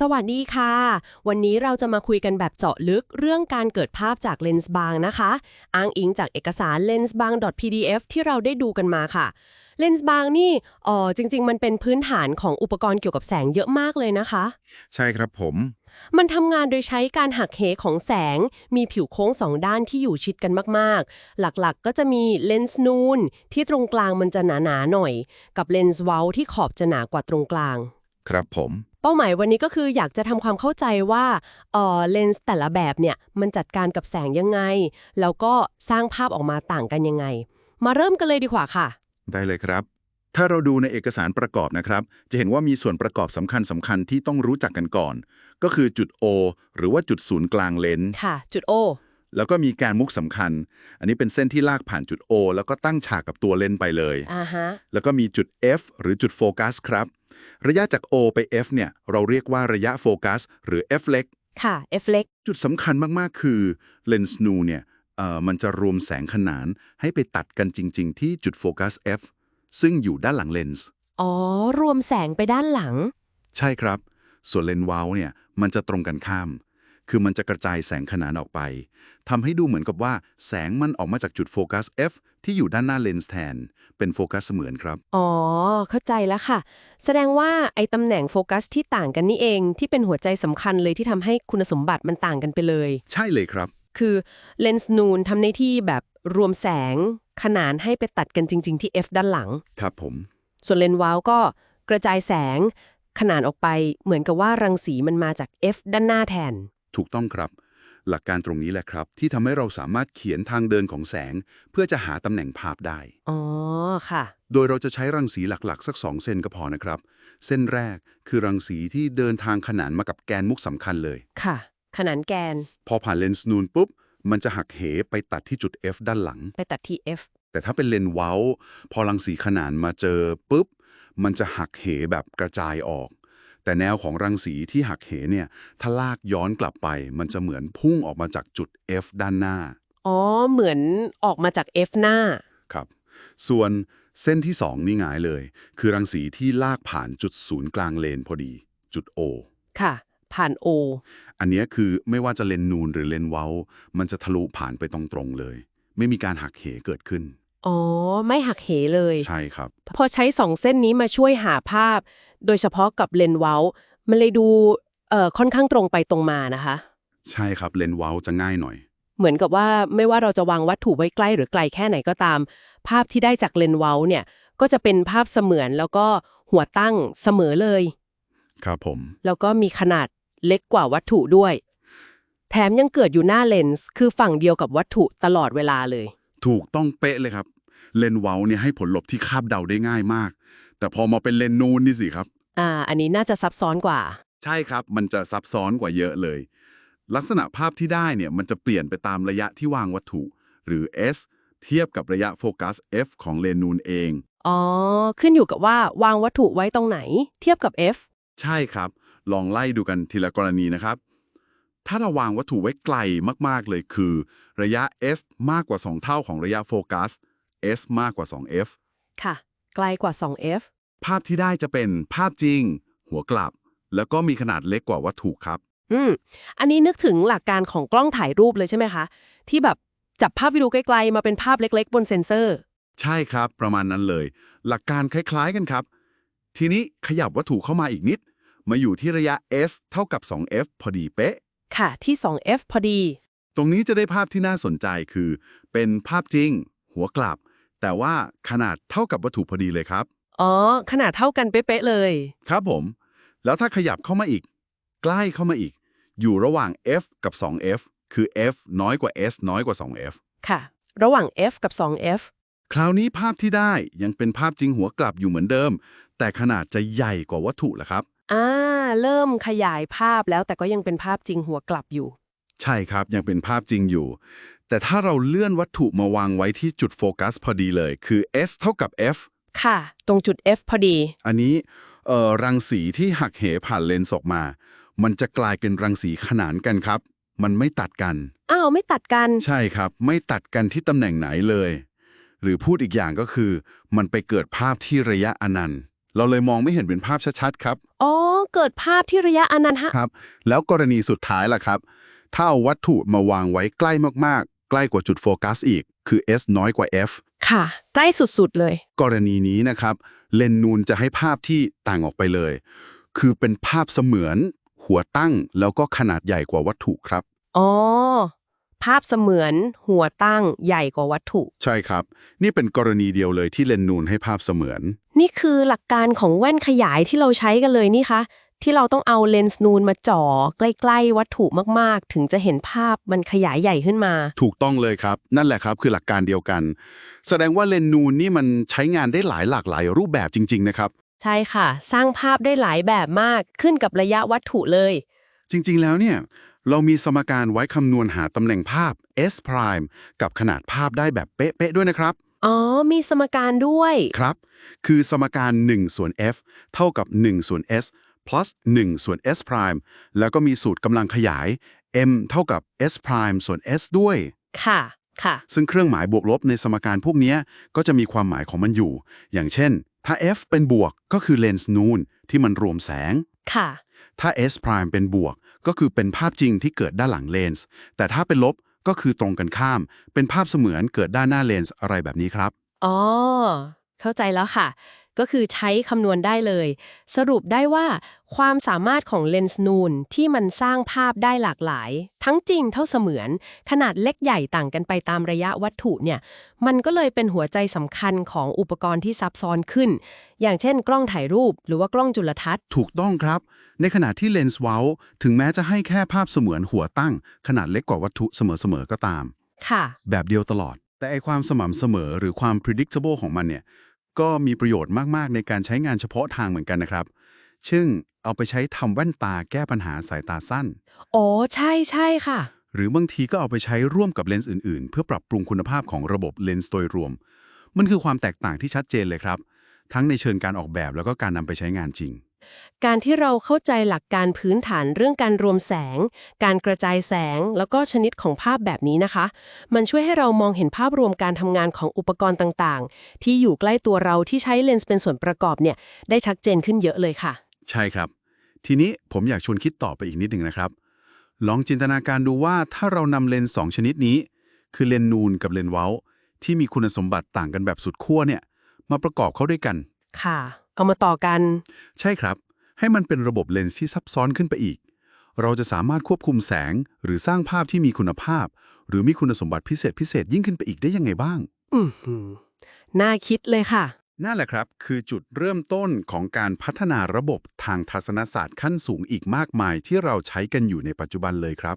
สวัสดีค่ะ วันนี้เราจะมาคุยกันแบบเจาะลึกเรื่องการเกิดภาพจากเลนส์บางนะคะ อ้างอิงจากเอกสาร lensbang.pdf ที่เราได้ดูกันมาค่ะ เลนส์บางนี่เอ๋อจริง ๆ มันเป็นพื้นฐานของอุปกรณ์เกี่ยวกับแสงเยอะมากเลยนะคะ ใช่ครับผม มันทำงานโดยใช้การหักเหของแสง มีผิวโค้งสองด้านที่อยู่ชิดกันมากๆ หลักๆก็จะมีเลนส์นูนที่ตรงกลางมันจะหนาๆหน่อย กับเลนส์เว้าที่ขอบจะหนากว่าตรงกลาง ครับผม เป้าหมายวันนี้ก็คืออยากจะทำความเข้าใจว่าเออเลนส์แต่ละแบบเนี่ยมันจัดการกับแสงยังไง แล้วก็สร้างภาพออกมาต่างกันยังไง มาเริ่มกันเลยดีกว่าค่ะ ได้เลยครับ ถ้าเราดูในเอกสารประกอบนะครับ จะเห็นว่ามีส่วนประกอบสำคัญสำคัญที่ต้องรู้จักกันก่อน ก็คือจุด O หรือว่าจุดศูนย์กลางเลนส์ค่ะ จุดโอ แล้วก็มีแกนมุกสำคัญ อันนี้เป็นเส้นที่ลากผ่านจุด O แล้วก็ตั้งฉากกับตัวเลนส์ไปเลยอ่าฮะแล้วก็มีจุด F หรือจุดโฟกัสครับ ระยะจาก O ไป F เนี่ย เราเรียกว่าระยะโฟกัสหรือ F เล็ก ค่ะ F เล็ก จุดสำคัญมาก ๆ คือเลนส์นูเนี่ยเอ่อมันจะรวมแสงขนานให้ไปตัดกันจริง ๆ ที่จุดโฟกัส F ซึ่งอยู่ด้านหลังเลนส์ อ๋อ รวมแสงไปด้านหลัง ใช่ครับ ส่วนเลนส์วาลเนี่ย มันจะตรงกันข้าม คือมันจะกระจายแสงขนานออกไปทำให้ดูเหมือนกับว่าแสงมันออกมาจากจุดโฟกัส F ที่อยู่ด้านหน้าเลนส์แทน เป็นโฟกัสเสมือนครับ อ๋อ เข้าใจแล้วค่ะ แสดงว่าไอ้ตำแหน่งโฟกัสที่ต่างกันนี่เองที่เป็นหัวใจสำคัญเลยที่ทำให้คุณสมบัติมันต่างกันไปเลย ใช่เลยครับ คือเลนส์นูนทำหน้าที่แบบรวมแสงขนานให้ไปตัดกันจริง ๆ ที่ F ด้านหลัง ครับผม ส่วนเลนส์วาลก็กระจายแสงขนานออกไปเหมือนกับว่ารังสีมันมาจาก F ด้านหน้าแทน ถูกต้องครับ หลักการตรงนี้แหละครับ ที่ทำให้เราสามารถเขียนทางเดินของแสง เพื่อจะหาตำแหน่งภาพได้ อ๋อ ค่ะ โดยเราจะใช้รังสีหลักๆ สัก 2 เส้นก็พอนะครับ เส้นแรกคือรังสีที่เดินทางขนานมากับแกนมุกสำคัญเลย ค่ะ ขนานแกน พอผ่านเลนส์นูนปุ๊บ มันจะหักเหไปตัดที่จุด F ด้านหลัง ไปตัดที่ F แต่ถ้าเป็นเลนส์เว้า พอรังสีขนานมาเจอปุ๊บ มันจะหักเหแบบกระจายออก แต่แนวของรังสีที่หักเหเนี่ยถ้าลากย้อนกลับไป มันจะเหมือนพุ่งออกมาจากจุด F ด้านหน้า อ๋อ เหมือนออกมาจาก F หน้า ครับ ส่วนเส้นที่ 2 นี่ง่ายเลย คือรังสีที่ลากผ่านจุดศูนย์กลางเลนพอดี จุด O ค่ะ ผ่าน O อันเนี้ยคือไม่ว่าจะเลนนูนหรือเลนเว้า มันจะทะลุผ่านไปตรงๆเลย ไม่มีการหักเหเกิดขึ้น อ๋อ ไม่หักเหเลย ใช่ครับ พอใช้สองเส้นนี้มาช่วยหาภาพ โดยเฉพาะกับเลนส์เว้า มันเลยดูเอ่อค่อนข้างตรงไปตรงมานะคะ ใช่ครับเลนเว้าจะง่ายหน่อย เหมือนกับว่าไม่ว่าเราจะวางวัตถุไว้ใกล้หรือไกลแค่ไหนก็ตาม ภาพที่ได้จากเลนส์เว้าเนี่ย ก็จะเป็นภาพเสมือนแล้วก็หัวตั้งเสมอเลย ครับผม แล้วก็มีขนาดเล็กกว่าวัตถุด้วย แถมยังเกิดอยู่หน้าเลนส์คือฝั่งเดียวกับวัตถุตลอดเวลาเลย ถูกต้องเป๊ะเลยครับ เลนเว้าเนี่ยให้ผลลบที่คาบเดาได้ง่ายมาก แต่พอมาเป็นเลนนูนนี่สิครับ อ่า อันนี้น่าจะซับซ้อนกว่า ใช่ครับ มันจะซับซ้อนกว่าเยอะเลย ลักษณะภาพที่ได้เนี่ยมันจะเปลี่ยนไปตามระยะที่วางวัตถุ หรือ S เทียบกับระยะโฟกัส F ของเลนนูนเอง อ๋อ ขึ้นอยู่กับว่าวางวัตถุไว้ตรงไหน เทียบกับ F ใช่ครับ ลองไล่ดูกันทีละกรณีนะครับ ถ้าเราวางวัตถุไว้ไกลมากๆเลยคือ ระยะ S มากกว่า 2 เท่าของระยะโฟกัส S มากกว่า 2F ค่ะ ไกลกว่า 2F ภาพที่ได้จะเป็นภาพจริง หัวกลับ แล้วก็มีขนาดเล็กกว่าวัตถุครับ อืม อันนี้นึกถึงหลักการของกล้องถ่ายรูปเลยใช่ไหมคะ ที่แบบจับภาพวิดีโอไกลๆมาเป็นภาพเล็ก ๆ บนเซ็นเซอร์ ใช่ครับ ประมาณนั้นเลย หลักการคล้าย ๆ กันครับ ทีนี้ขยับวัตถุเข้ามาอีกนิด มาอยู่ที่ระยะ S เท่ากับ 2F พอดีเป๊ะ ค่ะ ที่ 2F พอดี ตรงนี้จะได้ภาพที่น่าสนใจคือ เป็นภาพจริง หัวกลับ แต่ว่าขนาดเท่ากับวัตถุพอดีเลยครับ อ๋อ ขนาดเท่ากันเป๊ะๆเลย ครับผม แล้วถ้าขยับเข้ามาอีก ใกล้เข้ามาอีก อยู่ระหว่าง F กับ 2F คือ F น้อยกว่า S น้อยกว่า 2F ค่ะ ระหว่าง F กับ 2F คราวนี้ภาพที่ได้ยังเป็นภาพจริงหัวกลับอยู่เหมือนเดิม แต่ขนาดจะใหญ่กว่าวัตถุละครับ อ่า เริ่มขยายภาพแล้วแต่ก็ยังเป็นภาพจริงหัวกลับอยู่ ใช่ครับยังเป็นภาพจริงอยู่ แต่ถ้าเราเลื่อนวัตถุมาวางไว้ที่จุดโฟกัสพอดีเลย คือ S เท่ากับ F ค่ะ ตรงจุด F พอดี อันนี้เอ่อรังสีที่หักเหผ่านเลนส์ออกมา มันจะกลายเป็นรังสีขนานกันครับ มันไม่ตัดกัน อ้าว ไม่ตัดกัน ใช่ครับ ไม่ตัดกันที่ตำแหน่งไหนเลย หรือพูดอีกอย่างก็คือ มันไปเกิดภาพที่ระยะอนันต์ เราเลยมองไม่เห็นเป็นภาพชัดๆครับ อ๋อ เกิดภาพที่ระยะอนันหะครับ แล้วกรณีสุดท้ายล่ะครับ ถ้าเอาวัตถุมาวางไว้ใกล้มากๆ ใกล้กว่าจุดโฟกัสอีก คือ s น้อยกว่า f ค่ะ ใกล้สุดๆเลย กรณีนี้นะครับ เลนส์นูนจะให้ภาพที่ต่างออกไปเลย คือเป็นภาพเสมือน หัวตั้งแล้วก็ขนาดใหญ่กว่าวัตถุครับ อ๋อ ภาพเสมือนหัวตั้งใหญ่กว่าวัตถุ ใช่ครับ นี่เป็นกรณีเดียวเลยที่เลนส์นูนให้ภาพเสมือน นี่คือหลักการของแว่นขยายที่เราใช้กันเลยนี่คะ ที่เราต้องเอาเลนส์นูนมาจ่อใกล้ๆวัตถุมากๆ ถึงจะเห็นภาพมันขยายใหญ่ขึ้นมา ถูกต้องเลยครับ นั่นแหละครับคือหลักการเดียวกัน แสดงว่าเลนส์นูนนี่มันใช้งานได้หลายหลากหลายรูปแบบจริง ๆ นะครับ ใช่ค่ะ สร้างภาพได้หลายแบบมากขึ้นกับระยะวัตถุเลย จริง ๆ แล้วเนี่ยเรามีสมการไว้คำนวณหาตำแหน่งภาพ s prime กับขนาดภาพได้แบบเป๊ะๆด้วยนะครับ อ๋อ มีสมการด้วย ครับ คือสมการ1ส่วน f เท่ากับ1ส่วน s plus 1 ส่วน s prime แล้วก็มีสูตรกำลังขยาย m เท่ากับ s prime ส่วน s ด้วย ค่ะ ค่ะ ซึ่งเครื่องหมายบวกลบในสมการพวกเนี้ยก็จะมีความหมายของมันอยู่ อย่างเช่น ถ้า f เป็นบวกก็คือเลนส์นูนที่มันรวมแสง ค่ะ ถ้า s prime เป็นบวก ก็คือเป็นภาพจริงที่เกิดด้านหลังเลนส์ แต่ถ้าเป็นลบก็คือตรงกันข้าม เป็นภาพเสมือนเกิดด้านหน้าเลนส์อะไรแบบนี้ครับ อ๋อ เข้าใจแล้วค่ะ ก็คือใช้คำนวณได้เลย สรุปได้ว่าความสามารถของเลนส์นูนที่มันสร้างภาพได้หลากหลาย ทั้งจริงเท่าเสมือน ขนาดเล็กใหญ่ต่างกันไปตามระยะวัตถุเนี่ย มันก็เลยเป็นหัวใจสำคัญของอุปกรณ์ที่ซับซ้อนขึ้น อย่างเช่น กล้องถ่ายรูป หรือว่ากล้องจุลทรรศน์ ถูกต้องครับ ในขณะที่เลนส์เว้า ถึงแม้จะให้แค่ภาพเสมือนหัวตั้ง ขนาดเล็กกว่าวัตถุเสมอๆก็ตาม ค่ะ แบบเดียวตลอด แต่ไอความสม่ำเสมอหรือความ predictable ของมันเนี่ย ก็มีประโยชน์มาก ๆ ในการใช้งานเฉพาะทางเหมือนกันนะครับ ซึ่งเอาไปใช้ทำแว่นตาแก้ปัญหาสายตาสั้นอ๋อใช่ใช่ค่ะ หรือบางทีก็เอาไปใช้ร่วมกับเลนส์อื่น ๆ เพื่อปรับปรุงคุณภาพของระบบเลนส์โดยรวม มันคือความแตกต่างที่ชัดเจนเลยครับ ทั้งในเชิงการออกแบบแล้วก็การนำไปใช้งานจริง การที่เราเข้าใจหลักการพื้นฐานเรื่องการรวมแสง การกระจายแสง แล้วก็ชนิดของภาพแบบนี้นะคะ มันช่วยให้เรามองเห็นภาพรวมการทำงานของอุปกรณ์ต่างๆ ที่อยู่ใกล้ตัวเราที่ใช้เลนส์เป็นส่วนประกอบเนี่ย ได้ชัดเจนขึ้นเยอะเลยค่ะ ใช่ครับ ทีนี้ผมอยากชวนคิดต่อไปอีกนิดหนึ่งนะครับ ลองจินตนาการดูว่าถ้าเรานำเลนส์สองชนิดนี้ คือเลนส์นูนกับเลนส์เว้า ที่มีคุณสมบัติต่างกันแบบสุดขั้วเนี่ย มาประกอบเข้าด้วยกัน ค่ะ เอามาต่อกัน ใช่ครับ ให้มันเป็นระบบเลนส์ที่ซับซ้อนขึ้นไปอีก เราจะสามารถควบคุมแสง หรือสร้างภาพที่มีคุณภาพ หรือมีคุณสมบัติพิเศษพิเศษยิ่งขึ้นไปอีกได้ยังไงบ้าง อือหือน่าคิดเลยค่ะ นั่นแหละครับ คือจุดเริ่มต้นของการพัฒนาระบบทางทัศนศาสตร์ขั้นสูงอีกมากมายที่เราใช้กันอยู่ในปัจจุบันเลยครับ